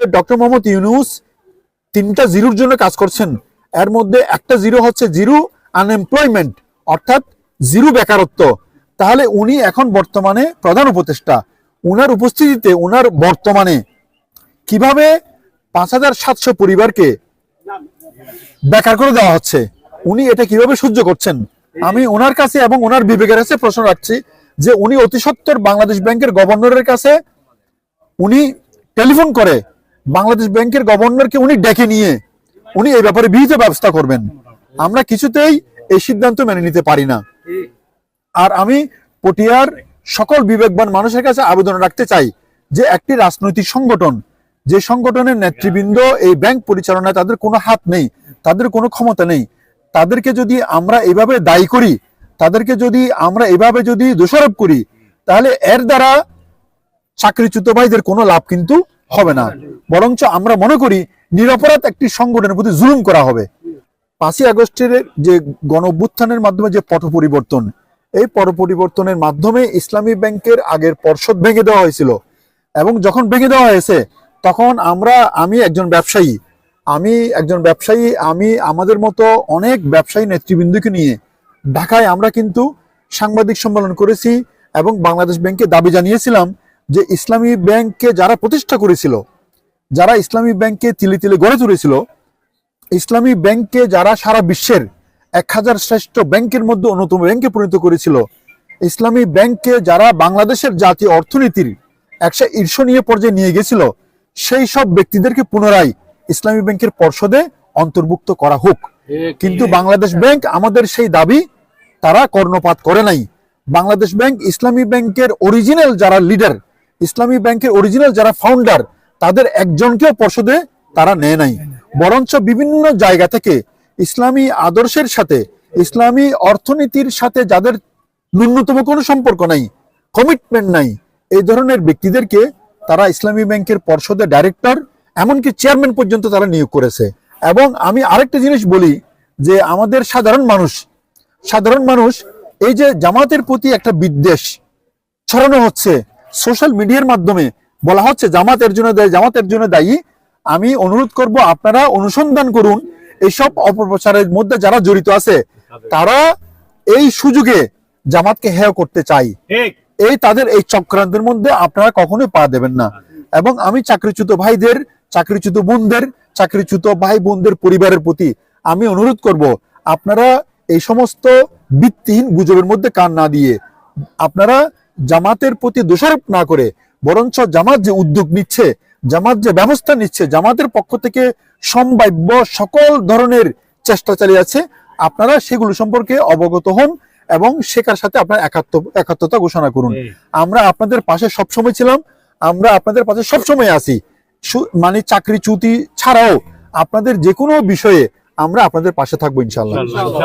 Doctor Mohammad Yunus তিনটা জিরোর জন্য কাজ করছেন। এর মধ্যে একটা জিরো হচ্ছে জিরো আনএমপ্লয়মেন্ট, অর্থাৎ জিরো বেকারত্ব। তাহলে উনি এখন বর্তমানে প্রধান উপদেষ্টা। উনার উপস্থিতিতে ওনার বর্তমানে কীভাবে পাঁচ হাজার সাতশো পরিবারকে বেকার করে দেওয়া হচ্ছে? উনি এটা কীভাবে সহ্য করছেন? আমি ওনার কাছে এবং ওনার বিবেকের কাছে প্রশ্ন রাখছি যে উনি অতি সত্বর বাংলাদেশ ব্যাংকের গভর্নরের কাছে উনি টেলিফোন করে বাংলাদেশ ব্যাংকের গভর্নরকে উনি ডেকে নিয়ে উনি এই ব্যাপারে বিহিত ব্যবস্থা করবেন। আমরা কিছুতেই এই সিদ্ধান্ত মেনে নিতে পারি না। আর আমি পটিয়ার সকল বিবেকবান মানুষের কাছে আবেদন রাখতে চাই যে একটি রাজনৈতিক সংগঠন, যে সংগঠনের নেতৃবৃন্দ, এই ব্যাংক পরিচালনায় তাদের কোনো হাত নেই, তাদের কোনো ক্ষমতা নেই। তাদেরকে যদি আমরা এভাবে দায়ী করি, তাদেরকে যদি আমরা এভাবে যদি দোষারোপ করি, তাহলে এর দ্বারা চাকরিচ্যুত ভাইদের কোনো লাভ কিন্তু হবে না। বরঞ্চ আমরা মনে করি নিরপরাধ একটি সংগঠনের প্রতি জুলুম করা হবে। পাঁচই আগস্টের যে গণ মাধ্যমে যে পট পরিবর্তন, এই পট পরিবর্তনের মাধ্যমে ইসলামী ব্যাংকের আগের পর্ষদ ভেঙে দেওয়া হয়েছিল। এবং যখন ভেঙে দেওয়া হয়েছে, তখন আমরা, আমি একজন ব্যবসায়ী, আমি একজন ব্যবসায়ী, আমি, আমাদের মতো অনেক ব্যবসায়ী নেতৃবৃন্দকে নিয়ে ঢাকায় আমরা কিন্তু সাংবাদিক সম্মেলন করেছি এবং বাংলাদেশ ব্যাংকে দাবি জানিয়েছিলাম যে ইসলামী ব্যাংককে যারা প্রতিষ্ঠা করেছিল যারা ইসলামী ব্যাংককে তিলে তিলে গড়ে তুলেছিল ইসলামী ব্যাংককে যারা সারা বিশ্বের এক হাজার শ্রেষ্ঠ ব্যাংকের মধ্যে অন্যতম ব্যাংকে পরিণত করেছিল ইসলামী ব্যাংককে যারা বাংলাদেশের জাতীয় অর্থনীতির একশো ঈর্ষণীয় পর্যায়ে নিয়ে গেছিল সেই সব ব্যক্তিদেরকে পুনরায় ইসলামী ব্যাংকের পর্ষদে অন্তর্ভুক্ত করা হোক। কিন্তু বাংলাদেশ ব্যাংক আমাদের সেই দাবি তারা কর্ণপাত করে নাই। বাংলাদেশ ব্যাংক ইসলামী ব্যাংকের অরিজিনাল যারা লিডার ইসলামী ব্যাংকের অরিজিনাল যারা ফাউন্ডার তাদের একজনকেও পর্ষদে তারা নেয় নাই। বরঞ্চ বিভিন্ন জায়গা থেকে ইসলামী আদর্শের সাথে, ইসলামী অর্থনীতির সাথে যাদের ন্যূনতম কোনো সম্পর্ক নাই কমিটমেন্ট নাই, এই ধরনের ব্যক্তিদেরকে তারা ইসলামী ব্যাংকের পর্ষদের ডাইরেক্টর এমনকি চেয়ারম্যান পর্যন্ত তারা নিয়োগ করেছে। এবং আমি আরেকটা জিনিস বলি যে আমাদের সাধারণ মানুষ সাধারণ মানুষ এই যে জামাতের প্রতি একটা বিদ্বেষ ছড়ানো হচ্ছে সোশ্যাল মিডিয়ার মাধ্যমে বলা হচ্ছে জামাতের জন্য দায়ী জামাতের জন্য দায়ী। আমি অনুরোধ করব আপনারা অনুসন্ধান করুন এইসব অপপ্রচারের মধ্যে যারা জড়িত আছে তারা এই সুযোগে জামাতকে হেয় করতে চাই। এই তাদের এই চক্রান্তের মধ্যে আপনারা কখনোই পা দেবেন না। এবং আমি চাকরিচ্যুত ভাইদের চাকরিচ্যুত বোনদের চাকরিচ্যুত ভাই বোনদের পরিবারের প্রতি আমি অনুরোধ করব আপনারা এই সমস্ত ভিত্তিহীন গুজবের মধ্যে কান না দিয়ে আপনারা জামাতের প্রতি দোষারোপ না করে বরঞ্চ জামাত যে উদ্যোগ নিচ্ছে জামাত যে ব্যবস্থা নিচ্ছে জামাতের পক্ষ থেকে সম্ভাব্য সকল ধরনের চেষ্টা চালিয়ে আছে আপনারা সেগুলো সম্পর্কে অবগত হন এবং শেখার সাথে আপনার একাত্ম একাত্মতা ঘোষণা করুন। আমরা আপনাদের পাশে সবসময় ছিলাম আমরা আপনাদের পাশে সবসময় আছি। মানে চাকরি চুতি ছাড়াও আপনাদের যে কোনো বিষয়ে আমরা আপনাদের পাশে থাকব ইনশাল্লাহ ইনশাআল্লাহ।